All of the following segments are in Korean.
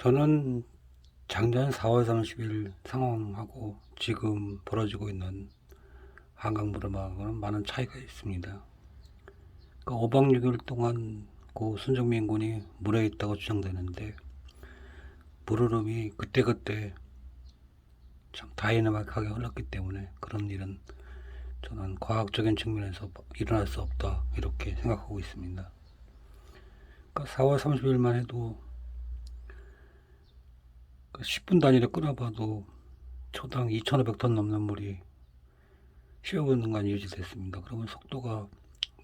저는 작년 4월 30일 상황하고 지금 벌어지고 있는 한강 무릎하고는 많은 차이가 있습니다. 그러니까 5박 6일 동안 고 순정민 군이 물에 있다고 주장되는데 물흐름이 그때그때 참 다이나믹하게 흘렀기 때문에 그런 일은 저는 과학적인 측면에서 일어날 수 없다 이렇게 생각하고 있습니다. 그러니까 4월 30일만 해도 10분 단위로 끊어봐도 초당 2,500톤 넘는 물이 15분 동안 유지됐습니다. 그러면 속도가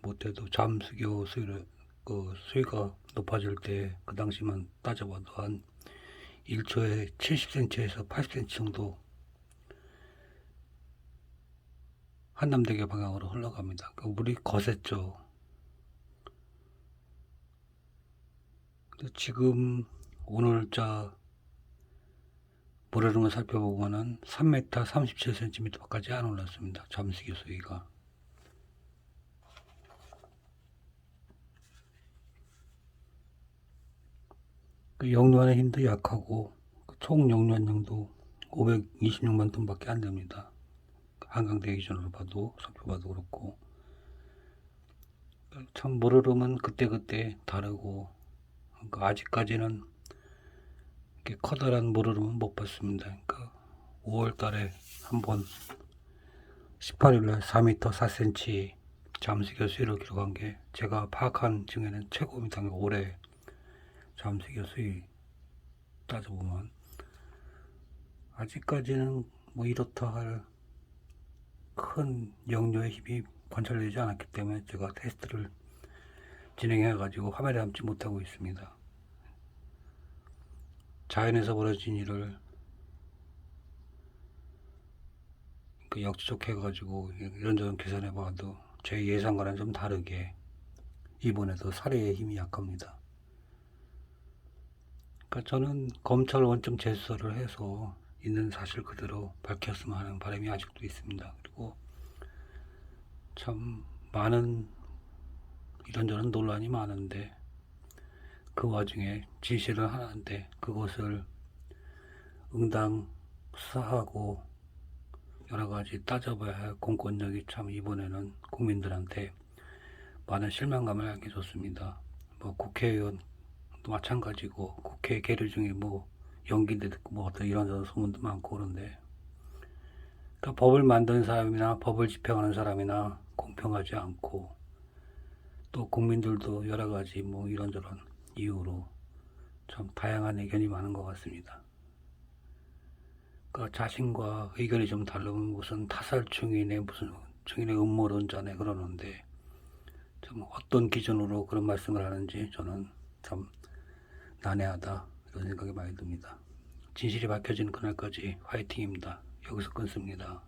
못해도 잠수교 수위를 그 수위가 높아질 때 그 당시만 따져봐도 한 1초에 70cm에서 80cm 정도 한남대교 방향으로 흘러갑니다. 그 물이 거셌죠. 지금 오늘자 물흐름을 살펴보고는 3m 37cm까지 안 올랐습니다. 잠수교 수위가. 그 영유한의 힘도 약하고 그총 영유한량도 526만 톤밖에 안 됩니다. 한강대 기준으로 봐도 살펴봐도 그렇고 참 물흐름은 그때그때 다르고 그러니까 아직까지는 이렇게 커다란 물흐름은 못 봤습니다. 그러니까 5월 달에 한번 18일날 4m 4cm 잠수교 수위를 기록한 게 제가 파악한 중에는 최고입니다. 그러니까 올해 잠수교 수위 따져보면 아직까지는 뭐 이렇다 할 큰 영유의 힘이 관찰되지 않았기 때문에 제가 테스트를 진행해 가지고 화면에 담지 못하고 있습니다. 자연에서 벌어진 일을 그 역추적해 가지고 이런저런 계산해 봐도 제 예상과는 좀 다르게 이번에도 살해의 힘이 약합니다. 그러니까 저는 검찰 원점 재수사를 해서 있는 사실 그대로 밝혔으면 하는 바람이 아직도 있습니다. 그리고 참 많은 이런저런 논란이 많은데 그 와중에 지시를 하는데 그것을 응당 수사하고 여러 가지 따져봐야 할 공권력이 참 이번에는 국민들한테 많은 실망감을 안겨줬습니다. 뭐 국회의원도 마찬가지고 국회 계류 중에 뭐 연기돼 듣고 뭐 어떤 이런저런 소문도 많고 그런데 그러니까 법을 만든 사람이나 법을 집행하는 사람이나 공평하지 않고 또 국민들도 여러 가지 뭐 이런저런 이유로 참 다양한 의견이 많은 것 같습니다. 그러니까 자신과 의견이 좀 다르면 무슨 타살 중인의 무슨 중인의 음모론자네 그러는데 참 어떤 기준으로 그런 말씀을 하는지 저는 참 난해하다 이런 생각이 많이 듭니다. 진실이 밝혀지는 그날까지 화이팅입니다. 여기서 끊습니다.